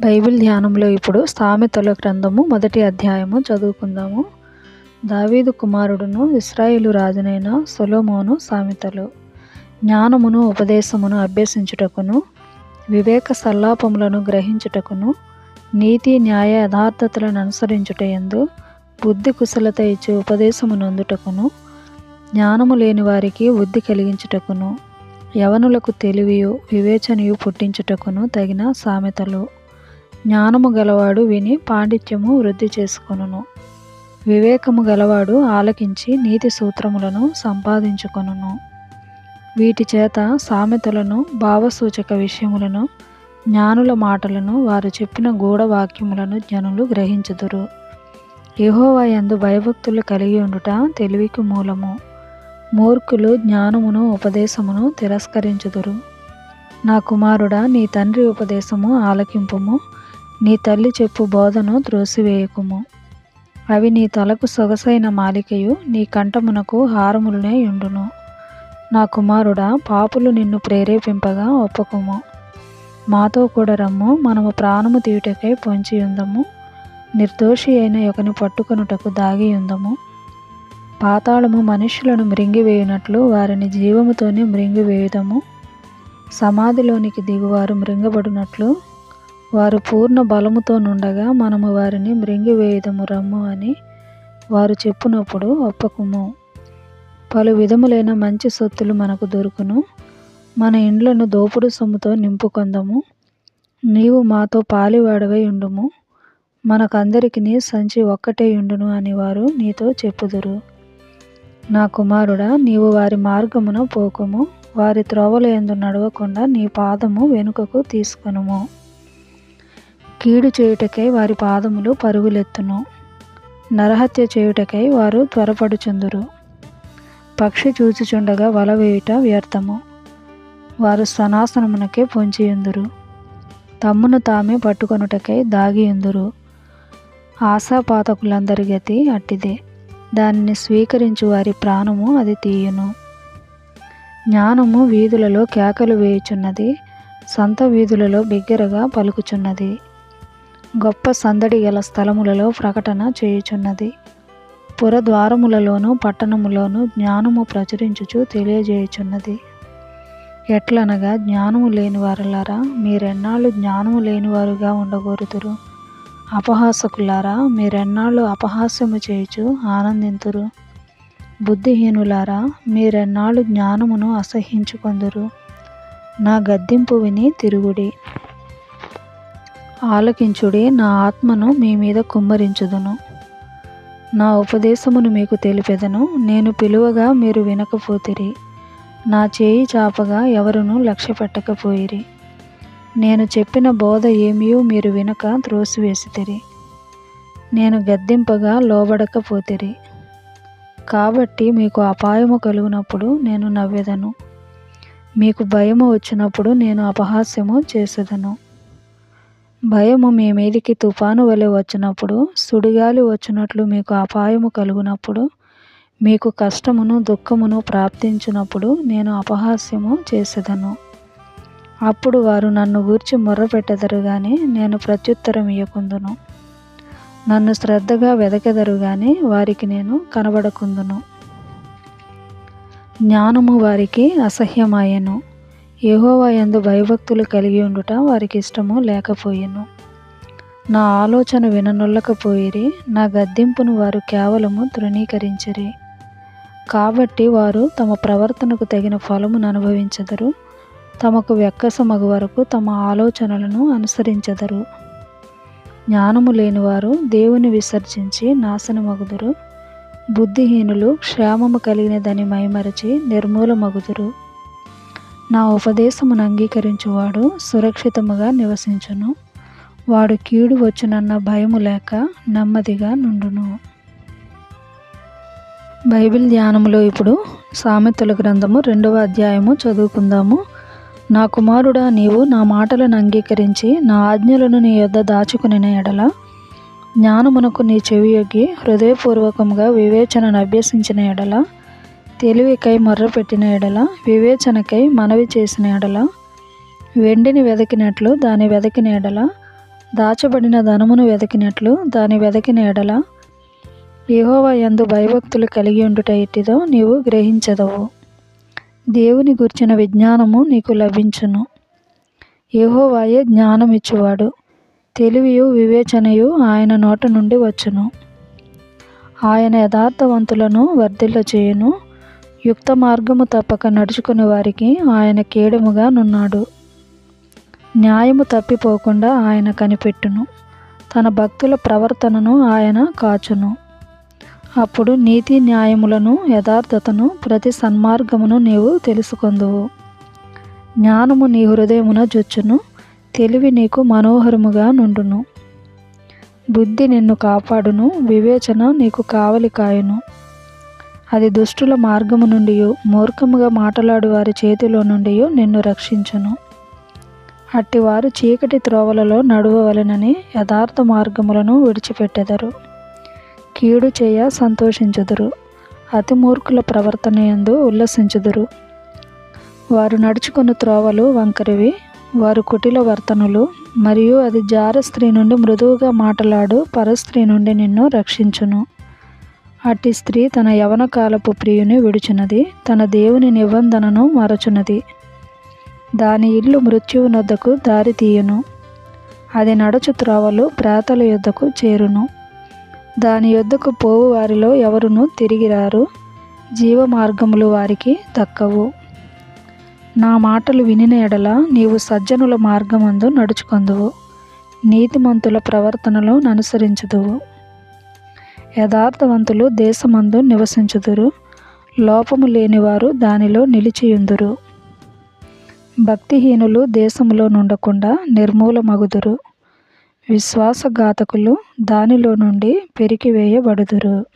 Bible ధ్యానంలో ఇప్పుడు సామెతల గ్రంథము మొదటి అధ్యాయము చదువుకుందాము. దావీదు కుమారుడును ఇస్రాయేలు రాజునైన సొలోమోను సామెతలు. జ్ఞానమును ఉపదేశమును అభ్యసించుటకును వివేక సల్లాపములను గ్రహించుటకును నీతి న్యాయ యథార్థతలను అనుసరించుటయందు బుద్ధి కుశలత ఇచ్చి ఉపదేశము నొందుటకును జ్ఞానము లేని వారికి బుద్ధి కలిగించుటకును యవనులకు తెలివియు వివేచనయు పుట్టించుటకును తగిన సామెతలు. జ్ఞానము గలవాడు విని పాండిత్యము వృద్ధి చేసుకొనును. వివేకము గలవాడు ఆలకించి నీతి సూత్రములను సంపాదించుకొనును. వీటి చేత సామెతలను భావసూచక విషయములను జ్ఞానుల మాటలను వారు చెప్పిన గూఢవాక్యములను జనులు గ్రహించుదురు. యహోవా యందు భయభక్తులు కలిగి ఉండుట తెలివికి మూలము. మూర్ఖులు జ్ఞానమును ఉపదేశమును తిరస్కరించుదురు. నా కుమారుడా నీ తండ్రి ఉపదేశము ఆలకింపుము. నీ తల్లి చెప్పు బోధను త్రోసివేయకుము. అవి నీ తలకు సొగసైన మాలికయు నీ కంఠమునకు హారములనే ఉండును నా కుమారుడా పాపులు నిన్ను ప్రేరేపింపగా ఒప్పకుము. మాతో కూడా రమ్ము మనము ప్రాణము తీయుటకై పొంచి ఉందము నిర్దోషి అయిన ఒకని పట్టుకొనుటకు దాగి ఉందము పాతాళము మనుష్యులను మృంగివేయునట్లు వారిని జీవముతోనే మృంగివేయుదము. సమాధిలోనికి దిగువారు మృంగబడినట్లు వారు పూర్ణ బలముతో నుండగా మనము వారిని మృంగివేయుదము రమ్ము అని వారు చెప్పునప్పుడు ఒప్పకుము. పలు విధములైన మంచి సొత్తులు మనకు దొరుకును. మన ఇండ్లను దోపుడు సొమ్ముతో నింపుకొందము. నీవు మాతో పాలివాడవై ఉండుము. మనకందరికి సంచి ఒక్కటే ఉండును అని వారు నీతో చెప్పుదురు. నా కుమారుడా నీవు వారి మార్గమున పోకుము. వారి త్రోవల ఎందు నడవకుండా నీ పాదము వెనుకకు తీసుకొనుము. కీడు చేయుటకై వారి పాదములు పరుగులెత్తును. నరహత్య చేయుటకై వారు త్వరపడుచుందురు. పక్షి చూచుచుండగా వల వేయుట వ్యర్థము. వారు సనాసనమునకే పొంచియుందురు. తమ్మును తామే పట్టుకొనుటకై దాగియుందురు. ఆశాపాతకులందరి గతి అట్టిదే. దానిని స్వీకరించు వారి ప్రాణము అది తీయును. జ్ఞానము వీధులలో కేకలు వేయుచున్నది సంత వీధులలో బిగ్గరగా పలుకుచున్నది. గొప్ప సందడి గల స్థలములలో ప్రకటన చేయుచున్నది. పురద్వారములలోను పట్టణములోను జ్ఞానము ప్రచురించుచు తెలియజేయుచున్నది. ఎట్లనగా జ్ఞానము లేని వారులారా మీరెన్నాళ్ళు జ్ఞానము లేనివారుగా ఉండగోరుతురు? అపహాసకులారా మీరెన్నాళ్ళు అపహాస్యము చేయుచు ఆనందింతురు? బుద్ధిహీనులారా మీరెన్నాళ్ళు జ్ఞానమును అసహ్యించుకొందురు? నా గద్దింపు విని తిరుగుడి. ఆలకించుడి నా ఆత్మను మీ మీద కుమ్మరించుదును. నా ఉపదేశమును మీకు తెలిపెదను. నేను పిలువగా మీరు వినకపోతిరి. నా చేయి చాపగా ఎవరును లక్ష్య పెట్టకపోయిరి నేను చెప్పిన బోధ ఏమియో మీరు వినక త్రోసివేసితిరి. నేను గద్దింపగా లోబడకపోతిరి. కాబట్టి మీకు అపాయము కలిగినప్పుడు నేను నవ్వెదను. మీకు భయము వచ్చినప్పుడు నేను అపహాస్యము చేసేదను. భయము మీ మీదికి తుఫాను వలె వచ్చినప్పుడు సుడిగాలి వచ్చినట్లు మీకు అపాయము కలుగునప్పుడు మీకు కష్టమును దుఃఖమును ప్రాప్తించినప్పుడు నేను అపహాస్యము చేసేదను. అప్పుడు వారు నన్ను గూర్చి మొర్రపెట్టెదరు కానీ నేను ప్రత్యుత్తరం ఇయ్యకుందును. నన్ను శ్రద్ధగా వెదకెదరు కానీ వారికి నేను కనబడకుందును. జ్ఞానము వారికి అసహ్యమాయెను. యహోవా యందు భయభక్తులు కలిగి ఉండుట వారికి ఇష్టము లేకపోయెను. నా ఆలోచన విననొల్లకపోయిరి నా గద్దింపును వారు కేవలము తృణీకరించిరి. కాబట్టి వారు తమ ప్రవర్తనకు తగిన ఫలమును అనుభవించదరు తమకు వెక్కసమగు వరకు తమ ఆలోచనలను అనుసరించదరు. జ్ఞానము లేనివారు దేవుని విసర్జించి నాశనమగుదురు బుద్ధిహీనులు క్షేమము కలిగినదని మైమరచి నిర్మూలమగుదురు. నా ఉపదేశమును అంగీకరించువాడు సురక్షితముగా నివసించును. వాడు కీడు వచ్చునన్న భయము లేక నెమ్మదిగా నుండును. బైబిల్ ధ్యానములో ఇప్పుడు సామెతల గ్రంథము రెండవ అధ్యాయము చదువుకుందాము. నా కుమారుడా నీవు నా మాటలను అంగీకరించి నా ఆజ్ఞలను నీ యొద్ద దాచుకుని ఎడల జ్ఞానమునకు నీ చెవియొగ్గి హృదయపూర్వకంగా వివేచనను అభ్యసించిన ఎడల తెలివికై మొర్రపెట్టిన ఎడల వివేచనకై మనవి చేసిన ఎడల వెండిని వెదకినట్లు దాని వెదకిన ఎడల దాచబడిన ధనమును వెదకినట్లు దాని వెదకిన ఎడల యెహోవా ఎందు భయభక్తులు కలిగి ఉండుట ఎట్టిదో నీవు గ్రహించదవు. దేవుని గుర్చిన విజ్ఞానము నీకు లభించును. ఇహోవాయే జ్ఞానమిచ్చువాడు. తెలివియు వివేచనయు ఆయన నోట నుండి వచ్చును. ఆయన యథార్థవంతులను వర్ధిల్ల చేయును యుక్త మార్గము తప్పక నడుచుకుని వారికి ఆయన కేడముగా నున్నాడు. న్యాయము తప్పిపోకుండా ఆయన కనిపెట్టును. తన భక్తుల ప్రవర్తనను ఆయన కాచును. అప్పుడు నీతి న్యాయములను యథార్థతను ప్రతి సన్మార్గమును నీవు తెలుసుకొందువు. జ్ఞానము నీ హృదయమున జొచ్చును తెలివి నీకు మనోహరముగా నుండును. బుద్ధి నిన్ను కాపాడును వివేచన నీకు కావలి కాయును. అది దుష్టుల మార్గము నుండి మూర్ఖముగా మాట్లాడు వారి చేతిలో నుండి నిన్ను రక్షించును. అట్టివారు చీకటి త్రోవలలో నడువవలెనని యథార్థ మార్గములను విడిచిపెట్టెదరు. కీడు చేయ సంతోషించుదురు. అతి మూర్ఖుల ప్రవర్తన యందు ఉల్లసించుదురు. వారు నడుచుకున్న త్రోవలు వంకరివి. వారు కుటిల వర్తనులు. మరియు అది జార స్త్రీ నుండి మృదువుగా మాటలాడు పరస్త్రీ నుండి నిన్ను రక్షించును. అట్టి స్త్రీ తన యవన కాలపు ప్రియుని విడుచున్నది తన దేవుని నిబంధనను మరచున్నది. దాని ఇల్లు మృత్యువునొద్దకు దారి తీయును. అది నడుచు త్రోవలు ప్రాతల యొద్దకు చేరును. దాని యొద్దకు పోవు వారిలో ఎవరును తిరిగిరారు జీవ మార్గములు వారికి దక్కవు. నా మాటలు వినిన ఎడల నీవు సజ్జనుల మార్గమందు నడుచుకొందువు. నీతిమంతుల ప్రవర్తనలో అనుసరించుదువు యథార్థవంతులు దేశమందు నివసించుదురు. లోపము లేనివారు దానిలో నిలిచియుందురు. భక్తిహీనులు దేశములో నుండకుండా నిర్మూలమగుదురు. విశ్వాసఘాతకులు దానిలో నుండి పెరికివేయబడుదురు.